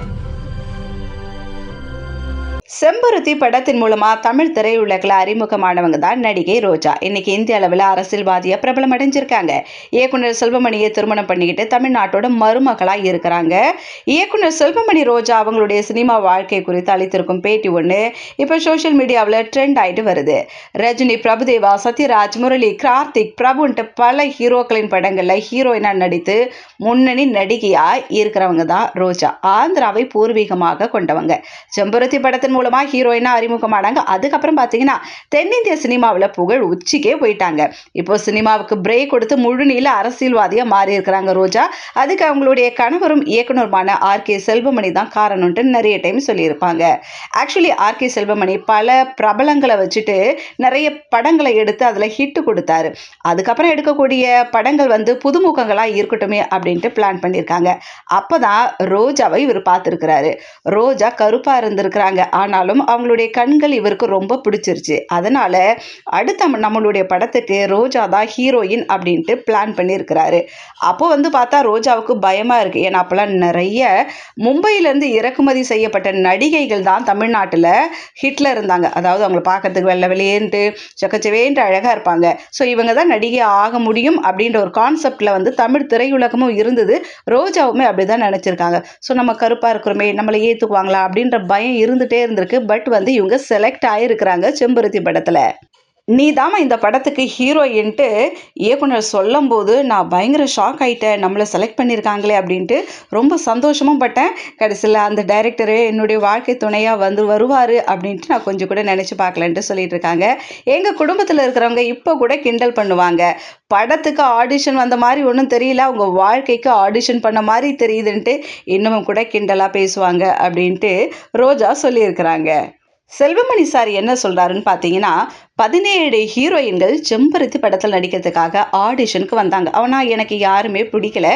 Thank you. செம்பருத்தி படத்தின் மூலமாக தமிழ் திரையுலகில் அறிமுகமானவங்க தான் நடிகை ரோஜா. இன்னைக்கு இந்திய அளவில் அரசியல்வாதியாக பிரபலம் அடைஞ்சிருக்காங்க. இயக்குனர் செல்வமணியை திருமணம் பண்ணிக்கிட்டு தமிழ்நாட்டோட மருமகளாக இருக்கிறாங்க. இயக்குனர் செல்வமணி ரோஜா அவங்களுடைய சினிமா வாழ்க்கை குறித்து அளித்திருக்கும் பேட்டி ஒன்று இப்போ சோஷியல் மீடியாவில் ட்ரெண்ட் ஆகிட்டு வருது. ரஜினி பிரபுதேவா சத்யராஜ் முரளி கார்த்திக் பிரபுன்ட்டு பல ஹீரோக்களின் படங்களில் ஹீரோயினாக நடித்து முன்னணி நடிகையாக இருக்கிறவங்க தான் ரோஜா. ஆந்திராவை பூர்வீகமாக கொண்டவங்க. செம்பருத்தி படத்தின் மூலமா ஹீரோயினா அறிமுகமானாங்க. அதுக்கப்புறம் பார்த்தீங்கன்னா தென்னிந்திய சினிமாவில் புகழ் உச்சிக்கே போயிட்டாங்க. இப்போ சினிமாவுக்கு பிரேக் கொடுத்து முழுநீள அரசியல்வாதியா மாறி இருக்கிறாங்க ரோஜா. அதுக்கு அவங்களுடைய கணவரும் இயக்குனருமான ஆர். கே. செல்வமணி தான் காரணம்ட்டு நிறைய டைம் சொல்லியிருப்பாங்க. Actually are. கே. செல்வமணி பல பிரபலங்களை வச்சுட்டு நிறைய படங்களை எடுத்து அதில் ஹிட் கொடுத்தாரு. அதுக்கப்புறம் எடுக்கக்கூடிய படங்கள் வந்து புதுமுகங்களாக இருக்கட்டுமே அப்படின்ட்டு பிளான் பண்ணியிருக்காங்க. அப்போ தான் ரோஜாவை இவர் பார்த்துருக்கிறாரு. ரோஜா கருப்பாக இருந்திருக்கிறாங்க. ஆனாலும் அவங்களுடைய கண்கள் இவருக்கு ரொம்ப பிடிச்சிருச்சு. அதனால் அடுத்த நம்மளுடைய படத்துக்கு ரோஜா தான் ஹீரோயின் அப்படின்ட்டு பிளான் பண்ணியிருக்கிறாரு. அப்போ வந்து பார்த்தா ரோஜாவுக்கு பயமாக இருக்குது ஏன்னா அப்போல்லாம் நிறைய மும்பையிலேருந்து இறக்குமதி செய்யப்பட்ட நடிகைகள் தான் தமிழ்நாட்டில் ஹிட்டில் இருந்தாங்க. அதாவது அவங்கள பார்க்கறதுக்கு வெள்ளை வெளியேன்ட்டு சக்கச்சவேன்ட்டு அழகாக இருப்பாங்க. ஸோ இவங்க தான் நடிகை ஆக முடியும் அப்படின்ற ஒரு கான்செப்டில் வந்து தமிழ் திரையுலகமும் இருந்தது. ரோஜாவுமே அப்படி தான் நினச்சிருக்காங்க. ஸோ நம்ம கருப்பாக இருக்கிறோமே நம்மளை ஏற்றுக்குவாங்களா அப்படின்ற பயம் இருந்துகிட்டே வந்திருக்கு. பட் வந்து இவங்க செலக்ட் ஆகிருக்கிறாங்க செம்பருத்தி படத்தில். நீ தாம்மா இந்த படத்துக்கு ஹீரோயின்ட்டு இயக்குனர் சொல்லும்போது நான் பயங்கர ஷாக் ஆயிட்டேன். நம்மளை செலக்ட் பண்ணியிருக்காங்களே அப்படின்ட்டு ரொம்ப சந்தோஷமும் பட்டேன். கடைசியில் அந்த டைரக்டரு என்னுடைய வாழ்க்கை துணையாக வந்து வருவார் அப்படின்ட்டு நான் கொஞ்சம் கூட நினச்சி பார்க்கலன்ட்டு சொல்லிட்டு இருக்காங்க. எங்கள் குடும்பத்தில் இருக்கிறவங்க இப்போ கூட கிண்டல் பண்ணுவாங்க. படத்துக்கு ஆடிஷன் வந்த மாதிரி ஒன்றும் தெரியல. அவங்க வாழ்க்கைக்கு ஆடிஷன் பண்ண மாதிரி தெரியுதுன்ட்டு இன்னமும் கூட கிண்டலாக பேசுவாங்க அப்படின்ட்டு ரோஜா சொல்லியிருக்கிறாங்க. செல்வமணி சார் என்ன சொல்கிறாருன்னு பார்த்தீங்கன்னா பதினேழு ஹீரோயின்கள் செம்பருத்தி படத்தில் நடிக்கிறதுக்காக ஆடிஷனுக்கு வந்தாங்க. ஆனால் எனக்கு யாருமே பிடிக்கல.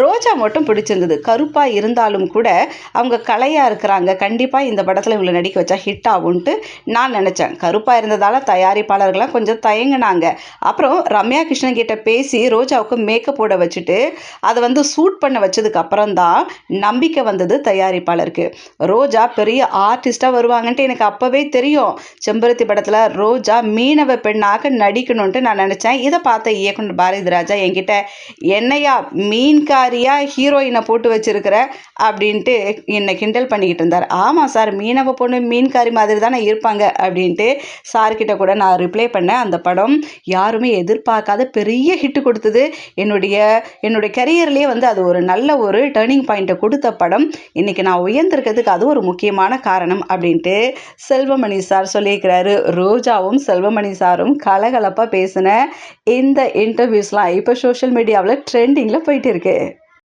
ரோஜா மட்டும் பிடிச்சிருந்தது. கருப்பாக இருந்தாலும் கூட அவங்க கலையாக இருக்கிறாங்க. கண்டிப்பாக இந்த படத்தில் இவங்களை நடிக்க வச்சா ஹிட் ஆகும்ன்ட்டு நான் நினச்சேன். கருப்பாக இருந்ததால் தயாரிப்பாளர்கள்லாம் கொஞ்சம் தயங்கினாங்க. அப்புறம் ரம்யா கிருஷ்ணன் கிட்ட பேசி ரோஜாவுக்கு மேக்கப் போட வச்சுட்டு அதை வந்து சூட் பண்ண வச்சதுக்கு அப்புறம் தான் நம்பிக்கை வந்தது தயாரிப்பாளருக்கு. ரோஜா பெரிய ஆர்டிஸ்டாக வருவாங்கன்ட்டு எனக்கு அப்போவே தெரியும். செம்பருத்தி படத்தில் ரோஜா மீனவ பெண்ணாக நடிக்கணும்ன்ட்டு நான் நினச்சேன். இதை பார்த்த இயக்குனர் பாரதி ராஜா என்கிட்ட என்னையா மீன்காரியா ஹீரோயினை போட்டு வச்சிருக்கிற? அப்படின்ட்டு என்னை கிண்டல் பண்ணிக்கிட்டு இருந்தார். ஆமாம் சார் மீனவ பொண்ணு மீன்காரி மாதிரி தானே இருப்பாங்க. அப்படின்ட்டு சார்கிட்ட கூட நான் ரிப்ளை பண்ணேன். அந்த படம் யாருமே எதிர்பார்க்காத பெரிய ஹிட்டு கொடுத்தது. என்னுடைய என்னுடைய கரியர்லேயே வந்து அது ஒரு நல்ல ஒரு டேர்னிங் பாயிண்ட்டை கொடுத்த படம். இன்றைக்கி நான் உயர்ந்திருக்கிறதுக்கு அது ஒரு முக்கியமான காரணம் அப்படின்ட்டு செல்வமணி சார் சொல்லியிருக்கிறாரு. ரோஜாவும் செல்வமணி சாரும் கலகலப்பாக பேசின இந்த இன்டர்வியூஸ்லாம் இப்போ சோஷியல் மீடியாவில் ட்ரெண்டிங்கில் போயிட்டு இருக்கு.